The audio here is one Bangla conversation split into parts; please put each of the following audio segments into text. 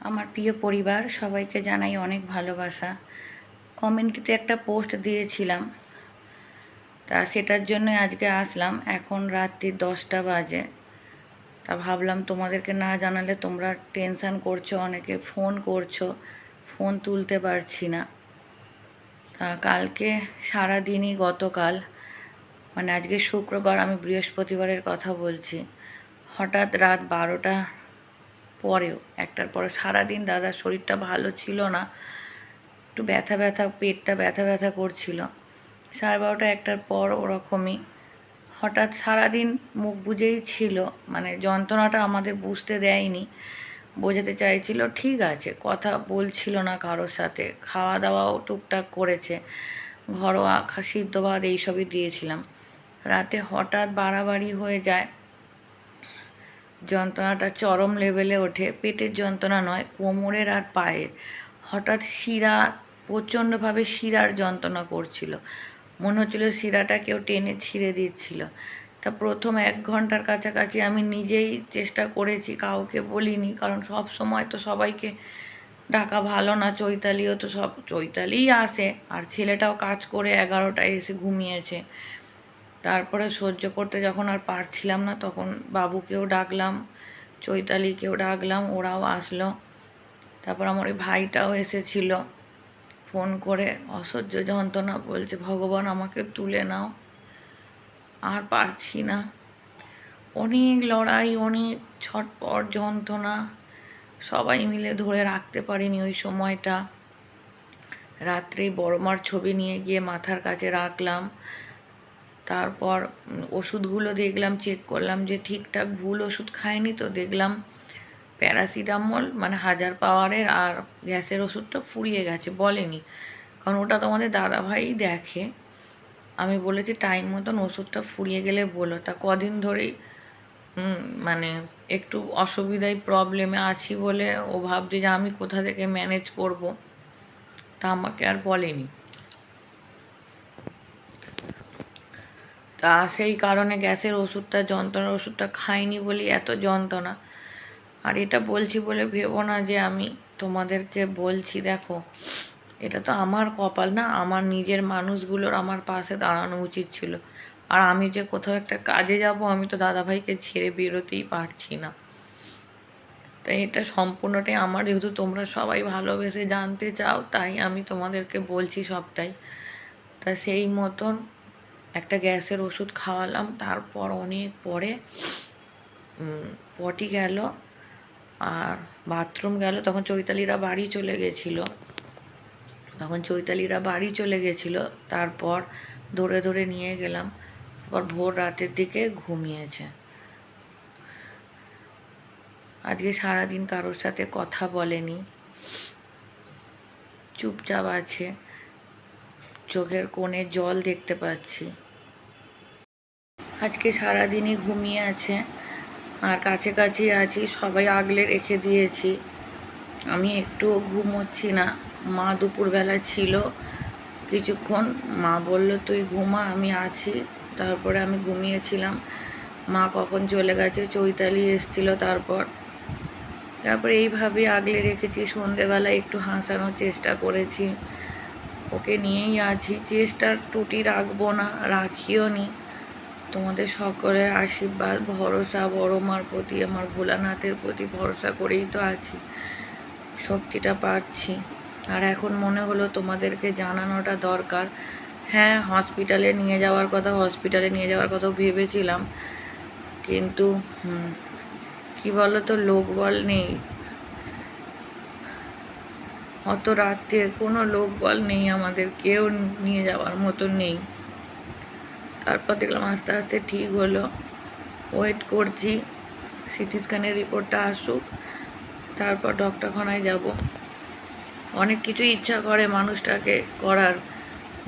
আমার প্রিয় পরিবার, সবাইকে জানাই অনেক ভালোবাসা। কমিউনিটিতে একটা পোস্ট দিয়েছিলাম। তা সেটার জন্য আজকে আসলাম। এখন রাত্রি দশটা বাজে। তা ভাবলাম তোমাদেরকে না জানালে তোমরা টেনশান করছ, অনেকে ফোন করছ, ফোন তুলতে পারছি না। তা কালকে সারাদিনই গতকাল মানে আজকে শুক্রবার আমি বৃহস্পতিবারের কথা বলছি। হঠাৎ রাত বারোটা পরেও, একটার পরে সারাদিন দাদার শরীরটা ভালো ছিল না, একটু ব্যথা ব্যথা, পেটটা ব্যথা ব্যথা করছিল। সাড়ে বারোটা একটার পর ওরকমই, হঠাৎ সারাদিন মুখ বুঝেই ছিল মানে যন্ত্রণাটা আমাদের বুঝতে দেয়নি, বোঝাতে চাইছিল, ঠিক আছে, কথা বলছিল না কারোর সাথে, খাওয়া দাওয়াও টুকটাক করেছে, ঘরোয়া সিদ্ধ ভাত এইসবই দিয়েছিলাম। রাতে হঠাৎ বাড়াবাড়ি হয়ে যায় যন্ত্রণাটা চরম লেভেলে ওঠে। পেটের যন্ত্রণা নয়, কোমরের আর পায়ের। হঠাৎ শিরা, প্রচণ্ডভাবে শিরার যন্ত্রণা করছিল। মনে হচ্ছিল শিরাটা কেউ টেনে ছিঁড়ে দিচ্ছিল। তা প্রথম এক ঘণ্টার কাছাকাছি আমি নিজেই চেষ্টা করেছি, কাউকে বলিনি। কারণ সব সময় তো সবাইকে ডাকা ভালো না, চৈতালিও তো সব, চৈতালিই আসে। আর ছেলেটাও কাজ করে এগারোটায় এসে ঘুমিয়েছে। তারপরে সহ্য করতে যখন আর পারছিলাম না, তখন বাবুকেও ডাকলাম, চৈতালিকেও ডাকলাম, ওরাও আসলো। তারপর আমার ওই ভাইটাও এসেছিল, ফোন করে অসহ্য যন্ত্রণা বলছে, ভগবান, আমাকে তুলে নাও, আর পারছি না। অনেক লড়াই, অনেক ছটপট যন্ত্রণা, সবাই মিলে ধরে রাখতে পারিনি ওই সময়টা। রাত্রে বড়মার ছবি নিয়ে গিয়ে মাথার কাছে রাখলাম তারপর ওষুধগুলো দেখলাম চেক করলাম যে ঠিকঠাক ভুল ওষুধ খায়নি তো দেখলাম প্যারাসিটামল মানে হাজার পাওয়ারের আর গ্যাসের ওষুধটা ফুরিয়ে গেছে, বলেনি। কারণ ওটা তোমাদের দাদাভাই দেখে। আমি বলেছি টাইম মতন ওষুধটা ফুরিয়ে গেলে বলো। তা কদিন ধরেই মানে একটু অসুবিধায় প্রবলেমে আছি বলে ও ভাবছে যে আমি কোথা থেকে ম্যানেজ করব, তা আমাকে আর বলেনি। তা সেই কারণে গ্যাসের ওষুধটা, যন্ত্রণার ওষুধটা খাইনি বলি এত যন্ত্রণা। আর এটা বলছি বলে ভেবো না যে আমি তোমাদেরকে বলছি, দেখো। এটা তো আমার কপাল না, আমার নিজের মানুষগুলোর আমার পাশে দাঁড়ানো উচিত ছিল। আর আমি যে কোথাও একটা কাজে যাব, আমি তো দাদাভাইকে ছেড়ে বেরোতেই পারছি না। তাই এটা সম্পূর্ণটাই আমার, যেহেতু তোমরা সবাই ভালোবেসে জানতে চাও, তাই আমি তোমাদেরকে বলছি সবটাই। তা সেই মতন একটা গ্যাসের ওষুধ খাওয়ালাম, তারপর অনেক পরে পটি গেল আর বাথরুম গেল। তখন চৈতালিরা বাড়ি চলে গেছিল। তখন চৈতালিরা বাড়ি চলে গেছিল, তারপর ধরে ধরে নিয়ে গেলাম। তারপর ভোর রাতের দিকে ঘুমিয়েছে। আজকে সারাদিন কারোর সাথে কথা বলেনি। চুপচাপ আছে। চোখের কোণে জল দেখতে পাচ্ছি। আজকে সারাদিনই ঘুমিয়ে আছে। আর কাছে কাছে আছি, সবাই আগলে রেখে দিয়েছি। আমি একটুও ঘুমোচ্ছি না। মা দুপুরবেলা ছিল। কিছুক্ষণ মা বলল, তুই ঘুমা, আমি আছি। তারপরে আমি ঘুমিয়েছিলাম। মা কখন চলে গেছে? চৈতালি এসছিল তারপর। তারপরে এইভাবে আগলে রেখেছি। সন্ধেবেলা একটু হাসানোর চেষ্টা করেছি। ওকে নিয়েই আছি। চেষ্টার ত্রুটি রাখব না, রাখিও নি। তোমাদের সকলের আশীর্বাদ, ভরসা, বড় মার প্রতি, আমার ভোলানাথের প্রতি ভরসা করেই তো আছি। শক্তিটা পাচ্ছি। আর এখন মনে হলো তোমাদেরকে জানানোটা দরকার। হ্যাঁ হসপিটালে নিয়ে যাওয়ার কথা হসপিটালে নিয়ে যাওয়ার কথা ভেবেছিলাম। কিন্তু কি বলো তো লোকবল নেই। অত রাত্রে কোনো লোকবল নেই আমাদের, কেউ নিয়ে যাওয়ার মতো নেই। তারপর দেখলাম আস্তে আস্তে ঠিক হলো। ওয়েট করছি সিটি স্ক্যানের রিপোর্টটা আসুক, তারপর ডক্টরখানায় যাব। অনেক কিছু ইচ্ছা করে মানুষটাকে করার।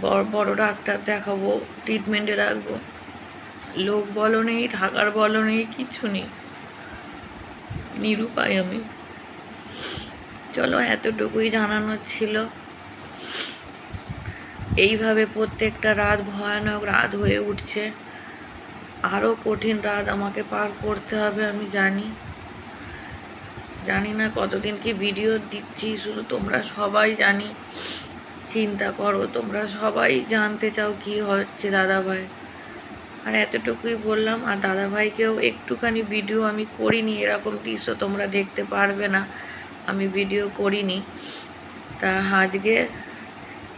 বড় বড় ডাক্তার দেখাবো ট্রিটমেন্টে রাখব। লোক বলো নেই থাকার বলো নেই কিচ্ছু নেই। নিরুপায় আমি। চলো, এতটুকুই জানানোর ছিল। এইভাবে প্রত্যেকটা রাত ভয়ানক রাত হয়ে উঠছে। আরও কঠিন রাত আমাকে পার করতে হবে, আমি জানি। জানি না কতদিন কি ভিডিও দিচ্ছি, শুধু তোমরা সবাই জানি। চিন্তা করো, তোমরা সবাই জানতে চাও কি হচ্ছে দাদাভাই। আর এতটুকুই বললাম, আর দাদাভাইকেও একটুখানি ভিডিও আমি করিনি, এরকম দৃশ্য তোমরা দেখতে পারবে না। আমি ভিডিও করিনি। তা আজকে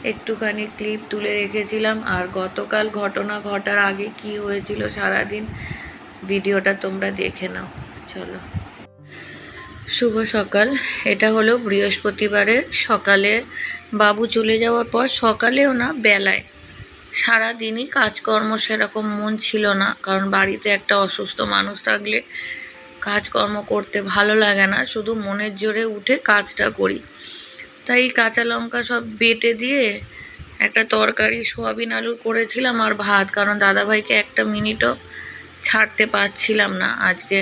একটুখানি ক্লিপ তুলে রেখেছিলাম। আর গতকাল ঘটনা ঘটার আগে কি হয়েছিল সারাদিন ভিডিওটা তোমরা দেখে নাও। চলো। শুভ সকাল। এটা হলো বৃহস্পতিবারে সকালে বাবু চলে যাওয়ার পর সকালেও না, বেলায়। সারা দিনই কাজকর্ম সেরকম মন ছিল না, কারণ বাড়িতে একটা অসুস্থ মানুষ থাকলে কাজকর্ম করতে ভালো লাগে না, শুধু মনের জোরে উঠে কাজটা করি। তাই কাঁচা লঙ্কা সব বেটে দিয়ে একটা তরকারি, সোয়াবিন আলুর করেছিলাম আর ভাত, কারণ দাদাভাইকে একটা মিনিটও ছাড়তে পারছিলাম না। আজকে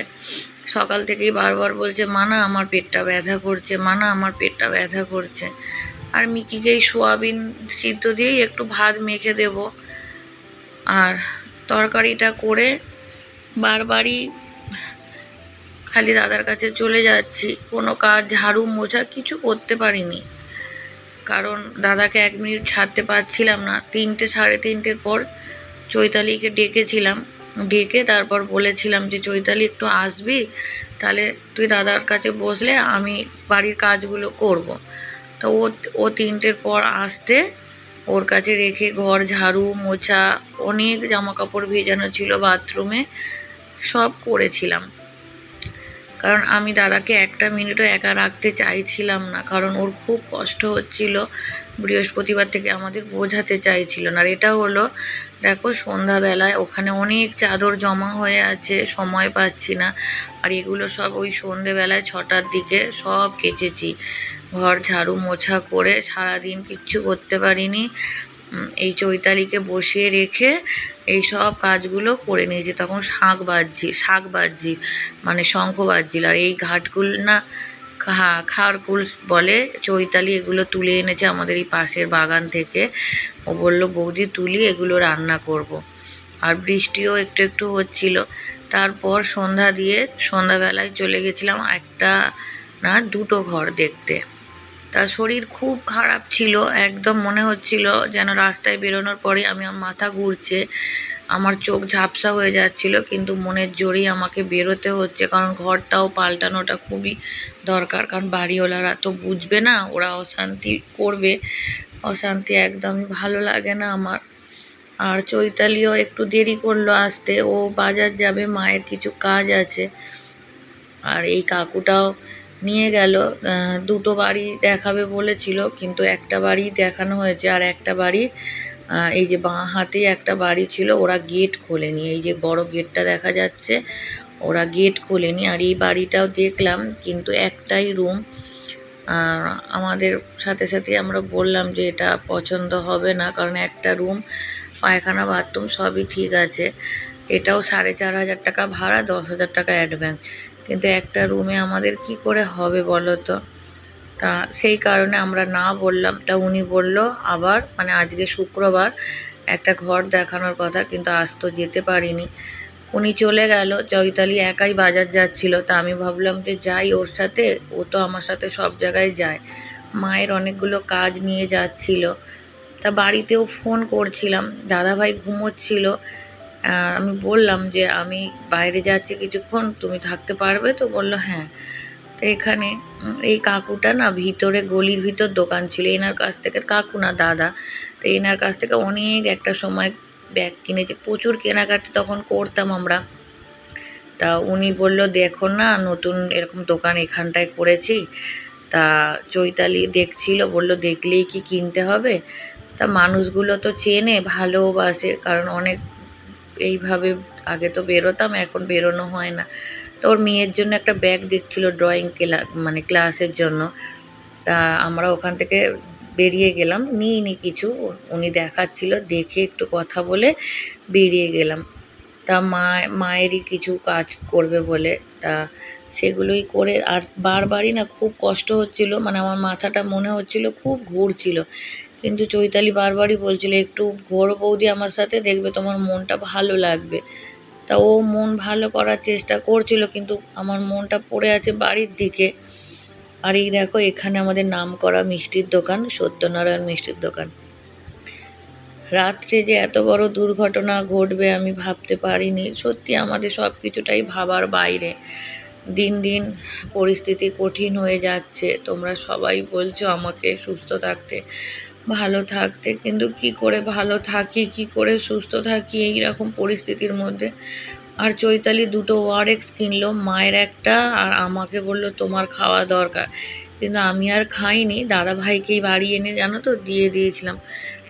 সকাল থেকেই বারবার বলছে মানা আমার পেটটা ব্যথা করছে মানা আমার পেটটা ব্যথা করছে। আর মিকিকে এই সোয়াবিন সিদ্ধ দিয়েই একটু ভাত মেখে দেব। আর তরকারিটা করে বারবারই খালি দাদার কাছে চলে যাচ্ছি। কোনো কাজ, ঝাড়ু, মোছা কিছু করতে পারিনি। কারণ দাদাকে এক মিনিট ছাড়তে পারছিলাম না। তিনটে, সাড়ে তিনটের পর চৈতালিকে ডেকেছিলাম। ডেকে তারপর বলেছিলাম যে, চৈতালি, একটু আসবি? তাহলে তুই দাদার কাছে বসলে আমি বাড়ির কাজগুলো করব। তো ও ও তিনটের পর আসতে ওর কাছে রেখে ঘর, ঝাড়ু, মোছা, অনেক জামা কাপড় ভেজানো ছিল, বাথরুমে সব করেছিলাম। কারণ আমি দাদাকে একটা মিনিটও একা রাখতে চাইছিলাম না, কারণ ওর খুব কষ্ট হচ্ছিল বৃহস্পতিবার থেকে আমাদের বোঝাতে চাইছিল না। আর এটা হলো, দেখো সন্ধ্যাবেলায় ওখানে অনেক চাদর জমা হয়ে আছে, সময় পাচ্ছি না, আর এগুলো সব ওই সন্ধেবেলায় ছটার দিকে সব কেচেছি। ঘর ঝাড়ু মোছা করে সারাদিন কিচ্ছু করতে পারিনি। এই চৈতালিকে বসিয়ে রেখে এই সব কাজগুলো করে নিয়েছি। তখন শাঁখ বাজছি শাঁখ বাজছি মানে শঙ্খ বাজছিল। আর এই ঘাটগুলো না, খা, খারকুল বলে চৈতালি এগুলো তুলে এনেছে আমাদের এই পাশের বাগান থেকে। ও বলল, বৌদি, তুলি, এগুলো রান্না করব। আর বৃষ্টিও একটু একটু হচ্ছিল। তারপর সন্ধ্যা দিয়ে সন্ধ্যাবেলায় চলে গেছিলাম একটা না, দুটো ঘর দেখতে। তার শরীর খুব খারাপ ছিল, একদম মনে হচ্ছিল যেন রাস্তায় বেরোনোর পরে আমি আমার মাথা ঘুরছে, আমার চোখ ঝাপসা হয়ে যাচ্ছিল, কিন্তু মনের জোরেই আমাকে বেরোতে হচ্ছে, কারণ ঘরটাও পাল্টানোটা খুবই দরকার, কারণ বাড়িওয়ালারা তো বুঝবে না, ওরা অশান্তি করবে, অশান্তি একদমই ভালো লাগে না আমার। আর চৈতালিও একটু দেরি করল আসতে, ও বাজার যাবে, মায়ের কিছু কাজ আছে, আর এই কাকুটাও নিয়ে গেল দুটো বাড়ি দেখাবে বলেছিল, কিন্তু একটা বাড়ি দেখানো হয়েছে আর একটা বাড়ি এই যে বাঁ হাতেই একটা বাড়ি ছিল, ওরা গেট খোলেনি। এই যে বড় গেটটা দেখা যাচ্ছে, ওরা গেট খোলেনি আর এই বাড়িটাও দেখলাম, কিন্তু একটাই রুম আমাদের সাথে সাথে আমরা বললাম যে এটা পছন্দ হবে না, কারণ একটা রুম, পায়খানা, বাথরুম সবই ঠিক আছে। এটাও সাড়ে চার হাজার টাকা ভাড়া, দশ হাজার টাকা অ্যাডভান্স কিন্তু একটা রুমে আমাদের কি করে হবে বলো তো তা সেই কারণে আমরা না বললাম। তা উনি বলল, আবার মানে আজকে শুক্রবার একটা ঘর দেখানোর কথা, কিন্তু আজ তো যেতে পারিনি। উনি চলে গেল। চৈতালি একাই বাজার যাচ্ছিল। তা আমি ভাবলাম যে যাই ওর সাথে, ও তো আমার সাথে সব জায়গায় যায়। মায়ের অনেকগুলো কাজ নিয়ে যাচ্ছিল। তা বাড়িতেও ফোন করছিলাম। দাদাভাই ঘুমোচ্ছিল। আমি বললাম যে আমি বাইরে যাচ্ছি কিছুক্ষণ, তুমি থাকতে পারবে? তো বলল হ্যাঁ। তো এখানে এই কাকুটা না ভিতরে গলির ভিতর দোকান ছিল। এনার কাছ থেকে, কাকু না দাদা, তো এনার কাছ থেকে অনেক একটা সময় ব্যাগ কিনেছে। প্রচুর কেনাকাটি তখন করতাম আমরা। তা উনি বলল, দেখো না, নতুন এরকম দোকান এখানটায় করেছি। তা চৈতালি দেখছিল, বলল, দেখলেই কি কিনতে হবে? তা মানুষগুলো তো চেনে ভালোবাসে কারণ অনেক এইভাবে আগে তো বেরোতাম, এখন বেরোনো হয় না। তো ওর মেয়ের জন্য একটা ব্যাগ দিচ্ছিল ড্রয়িং ক্লা মানে ক্লাসের জন্য। তা আমরা ওখান থেকে বেরিয়ে গেলাম নিইনি কিছু, উনি দেখাচ্ছিল, দেখে একটু কথা বলে বেরিয়ে গেলাম। তা মা মায়েরই কিছু কাজ করবে বলে, তা সেগুলোই করে, আর বারবারই না খুব কষ্ট হচ্ছিল মানে আমার মাথাটা মনে হচ্ছিল খুব ঘুরছিল। কিন্তু চৈতালি বারবারই বলছিল, একটু ঘোর বৌদি আমার সাথে দেখবে, তোমার মনটা ভালো লাগবে। তা ও মন ভালো করার চেষ্টা করছিল, কিন্তু আমার মনটা পড়ে আছে বাড়ির দিকে। আর এই দেখো, এখানে আমাদের নাম করা মিষ্টির দোকান, সত্যনারায়ণ মিষ্টির দোকান। রাত্রে যে এত বড় দুর্ঘটনা ঘটবে আমি ভাবতে পারিনি। সত্যি আমাদের সব কিছুটাই ভাবার বাইরে। দিন দিন পরিস্থিতি কঠিন হয়ে যাচ্ছে। তোমরা সবাই বলছো আমাকে সুস্থ থাকতে। ভালো থাকতে। কিন্তু কি করে ভালো থাকি, কি করে সুস্থ থাকি এই রকম পরিস্থিতির মধ্যে? আর চৈতালি দুটো ওয়ারেক্স কিনলো, মায়ের একটা আর আমাকে বলল, তোমার খাওয়া দরকার। কিন্তু আমি আর খাইনি দাদা ভাইকেই বাড়ি এনে জানো তো দিয়ে দিয়েছিলাম।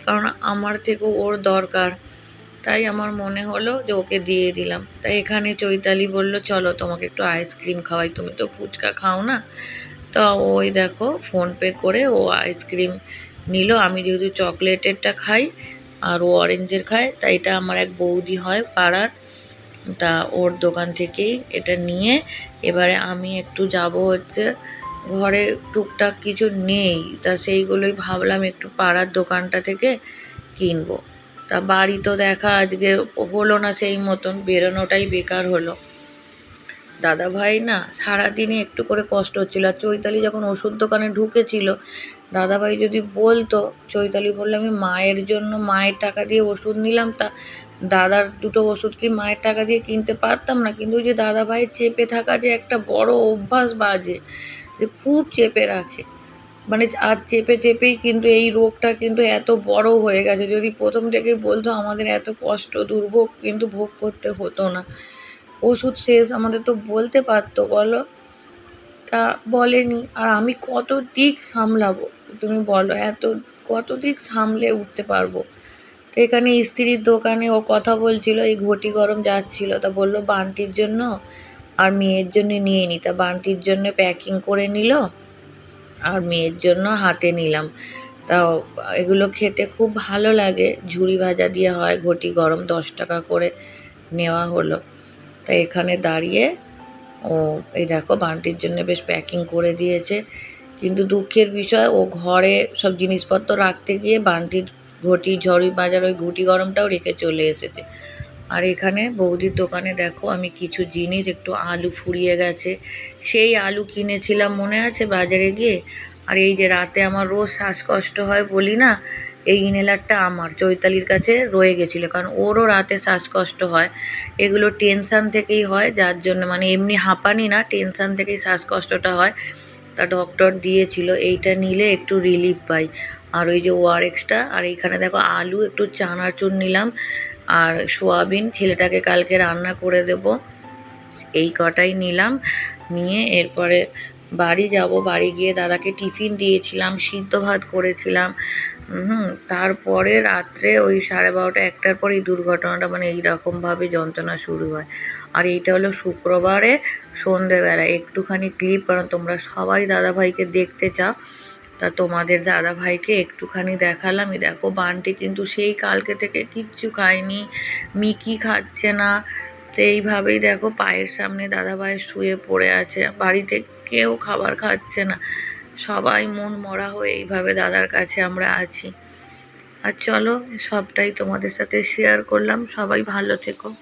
কারণ আমার থেকেও ওর দরকার। তাই আমার মনে হলো যে ওকে দিয়ে দিলাম। তাই এখানে চৈতালি বলল, চলো তোমাকে একটু আইসক্রিম খাওয়াই। তুমি তো ফুচকা খাও না? তো ওই দেখো, ফোনপে করে ও আইসক্রিম নিল। আমি যেহেতু চকলেটেরটা খাই আর ও অরেঞ্জের খায় তাই এটা আমার এক বৌদি হয় পাড়ার। তা ওর দোকান থেকেই এটা নিয়ে এবারে আমি একটু যাব হচ্ছে, ঘরে টুকটাক কিছু নেই। তা সেইগুলোই ভাবলাম একটু পাড়ার দোকানটা থেকে কিনবো। তা বাড়ি তো দেখা আজকে হলো না সেই মতন, বেরোনোটাই বেকার হলো। দাদা ভাই না সারাদিনই একটু করে কষ্ট হচ্ছিল। আর চৈতালি যখন ওষুধ দোকানে ঢুকেছিল দাদা ভাই যদি বলতো, চৈতালি বলল, আমি মায়ের জন্য মায়ের টাকা দিয়ে ওষুধ নিলাম, তা দাদার দুটো ওষুধ কি মায়ের টাকা দিয়ে কিনতে পারতাম না? কিন্তু ওই যে দাদা ভাই চেপে থাকা যে একটা বড় অভ্যাস বাজে, যে খুব চেপে রাখে। মানে আর চেপে চেপেই কিন্তু এই রোগটা কিন্তু এত বড় হয়ে গেছে। যদি প্রথম থেকেই বলতো, আমাদের এত কষ্ট, দুর্ভোগ কিন্তু ভোগ করতে হতো না। ওষুধ শেষ, আমাদের তো বলতে পারতো, বলো। তা বলেনি, আর আমি কত দিক সামলাবো? তুমি বলো, এত, কত দিক সামলে উঠতে পারব? তো এখানে স্ত্রীর দোকানে ও কথা বলছিল, এই ঘটি গরম যাচ্ছিল। তা বলল, বান্টির জন্য আর মেয়ের জন্য নিয়ে নি। তা বান্টির জন্য প্যাকিং করে নিল, আর মেয়ের জন্য হাতে নিলাম। তা এগুলো খেতে খুব ভালো লাগে। ঝুড়ি ভাজা দিয়ে হয়, ঘটি গরম দশ টাকা করে নেওয়া হলো। তা এখানে দাঁড়িয়ে ও, এই দেখো, বান্টির জন্য বেশ প্যাকিং করে দিয়েছে। কিন্তু দুঃখের বিষয়, ও ঘরে সব জিনিসপত্র রাখতে গিয়ে বান্টির ঘটি, ঝড়ি বাজার ওই ঘুটি গরমটাও রেখে চলে এসেছে। আর এখানে বৌদির দোকানে দেখো, আমি কিছু জিনিস, একটু আলু ফুরিয়ে গেছে। সেই আলু কিনেছিলাম, মনে আছে বাজারে গিয়ে? আর এই যে রাতে আমার রোজ শ্বাসকষ্ট হয় বলি না, এই ইনহেলারটা আমার, চৈতালির কাছে রয়ে গেছিল। কারণ ওরও রাতে শ্বাসকষ্ট হয়। এগুলো টেনশান থেকেই হয়, যার জন্য মানে এমনি হাঁপানি না, টেনশান থেকেই শ্বাসকষ্টটা হয়। তা ডক্টর দিয়েছিল, এইটা নিলে একটু রিলিফ পাই। আর ওই যে ওয়ারেক্সটা আর এইখানে দেখো আলু, একটু চানাচুর নিলাম। আর সোয়াবিন, ছেলেটাকে কালকে রান্না করে দেব। এই কটাই নিলাম, নিয়ে এরপরে বাড়ি যাব। বাড়ি গিয়ে দাদাকে টিফিন দিয়েছিলাম, সিদ্ধ ভাত করেছিলাম। হুম, তারপরে রাত্রে ওই সাড়ে বারোটা, একটার পর এই দুর্ঘটনাটা মানে এইরকমভাবে যন্ত্রণা শুরু হয়। আর এইটা হলো শুক্রবারে সন্ধেবেলা। একটুখানি ক্লিপ কারণ তোমরা সবাই দাদাভাইকে দেখতে চাও, তা তোমাদের দাদা ভাইকে একটুখানি দেখালামই দেখো, বানটি কিন্তু সেই কালকে থেকে কিচ্ছু খায়নি, মিকি খাচ্ছে না। তো এইভাবেই দেখো, পায়ের সামনে দাদা ভাই শুয়ে পড়ে আছে। বাড়িতে কেউ খাবার খাচ্ছে না। সবাই মন মরা হয়ে এইভাবে দাদার কাছে আমরা আছি। আর চলো সবটাই তোমাদের সাথে শেয়ার করলাম। সবাই ভালো থেকো।